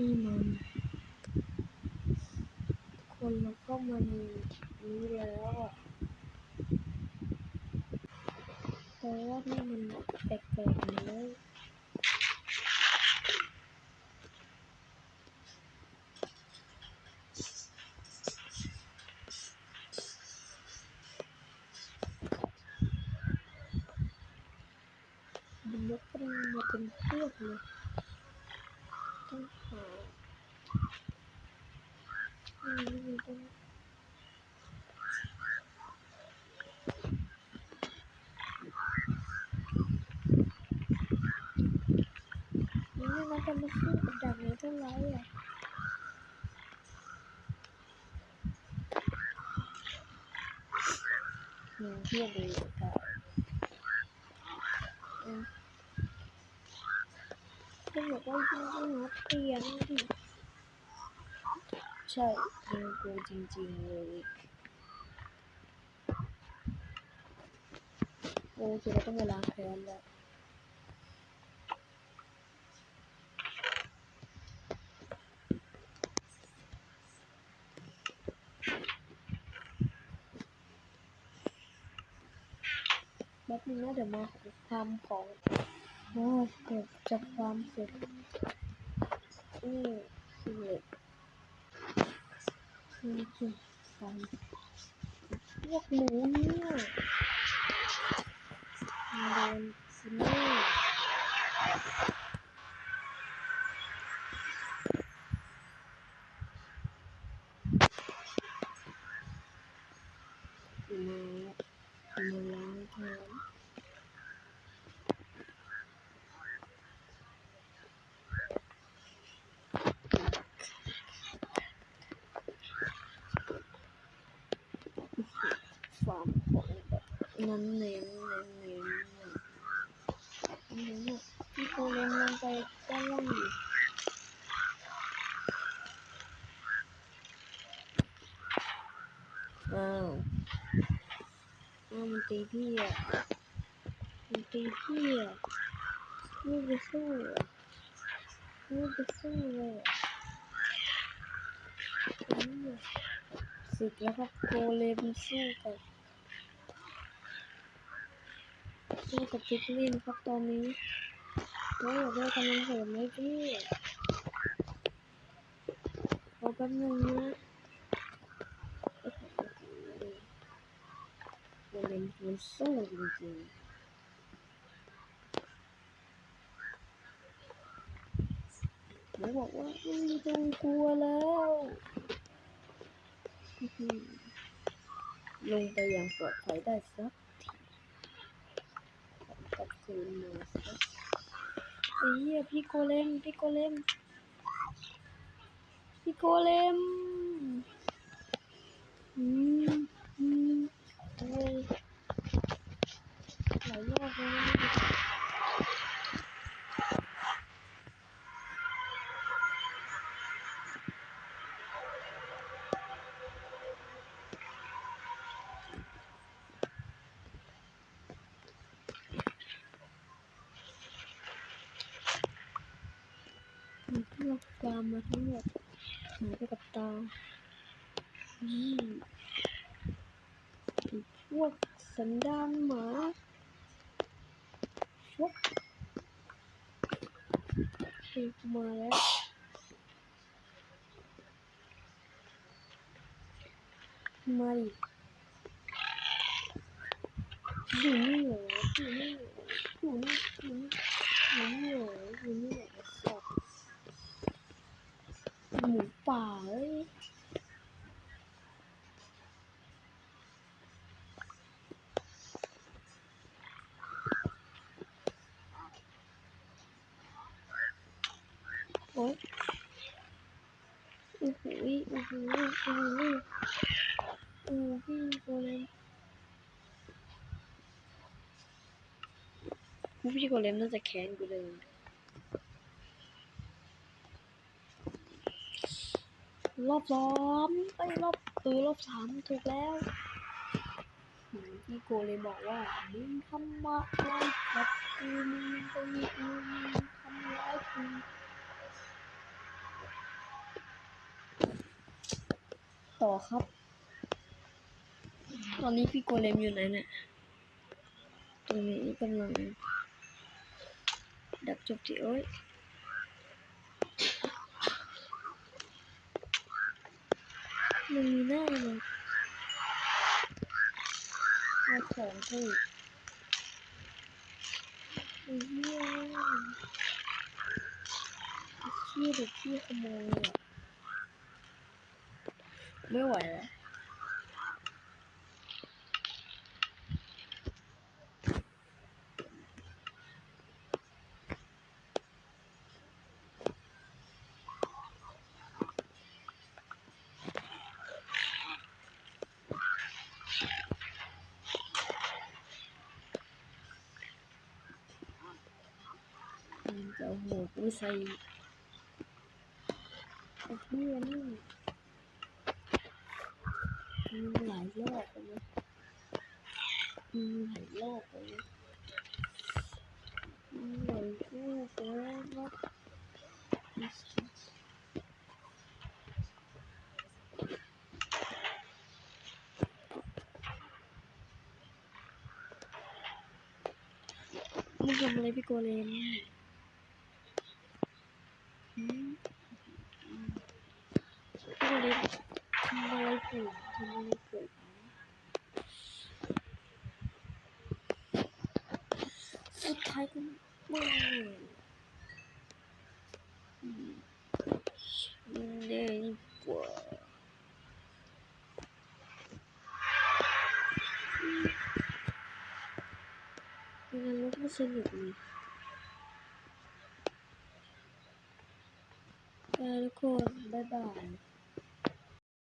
นี่มันคนเราก็มาในนี้แล้วอะเพราะว่านี่มันแปลกๆเลยมันยกกันมาเป็นเพวกเลย ต้องหาอืมมันต้องนี่มันจะมาสู้ กับดักนี้เท่าไหร่อะหนึ่งเที่ยงเลยค่ะอืมเพื่อนบอกว่ายิ่งต้องนัดเปลี่ยนดิใช่ยิงกูจริงๆเลยโอ้คือเราต้องไปล้างแค้นแล้วแป๊บนึงนะเดี๋ยวมาทำของ โอ้ยเกิดจากความสุขนี่คือเหล็กนี่คือฟันพวกหนูเนี่ยโดนซินี่มามาล้างแค้น ฟาร์มของ แบบนั้นเน้นเน้นเน้นอันนี้เนี่ยพี่โคเลนลงไปด้านล่างดิอ้าวอ้าวมันตีพี่อะมันตีพี่อะไม่ไปสู้อะไม่ไปสู้เลยอะสึกแล้วครับโคเลนสู้กับ สู้กับจิกลินครับตอนนี้แล้วอยากได้กำลังเสริมไหมพี่รอแป๊บนึงนะโอ้โหมันมันสู้จริงๆแล้วบอกว่าไม่ต้องกลัวแล้ว ลงไปอย่างปลอดภัยได้สัก กับคืนเลยไอ้เหี้ยพี่โกเลมพี่โกเลมพี่โกเลมอืมอืมโอ้ยหลายรอบแล้วนะ มีพวกตามมาทั้งหมดหายไปกับตาอืมอีกพวกสันดานหมาฟวกอีกมาแล้วมาดิอยู่นี่เหรออยู่นี่เหรออยู่นี่อยู่นี่อยู่นี่เหรออยู่นี่เหรอสัตว์หมู ป่าเอ้ยโอ๊ยโอ้โหโอ้โหโอ้โหโอ้โหพี่โกเลมพี่โกเลมน่าจะแค้นกูเลย รอบสอมไปรอบตัวรอบสามถูกแล้วพี่โกเลยบอกว่ามึงทำมาอะไรกับกูมึงจะมีกูมึงทำร้ายกูต่อครับ ตอนนี้พี่โกเลมอยู่ไหนเนี่ยตรงนี้กำลังดับจบที่เอ้ย มันมีหน้าเลยเอาของถูกไอ้เหี้ยไอ้ขี้เด็กขี้ขโมยอะไม่ไหวแล้ว มันจะเอาหัวกูใส่ไอ้เหี้ยนี่มันหลายรอบเลยมันหลายรอบเลยมันหลายรอบไปแล้วมึงทำอะไรพี่โกเลน กเลนทำอะไรกูทำอะไรเกิดสุดท้ายก็ไม่อืมเนี่ยดีกว่าไม่งั้นรถไม่สนุกเลย เ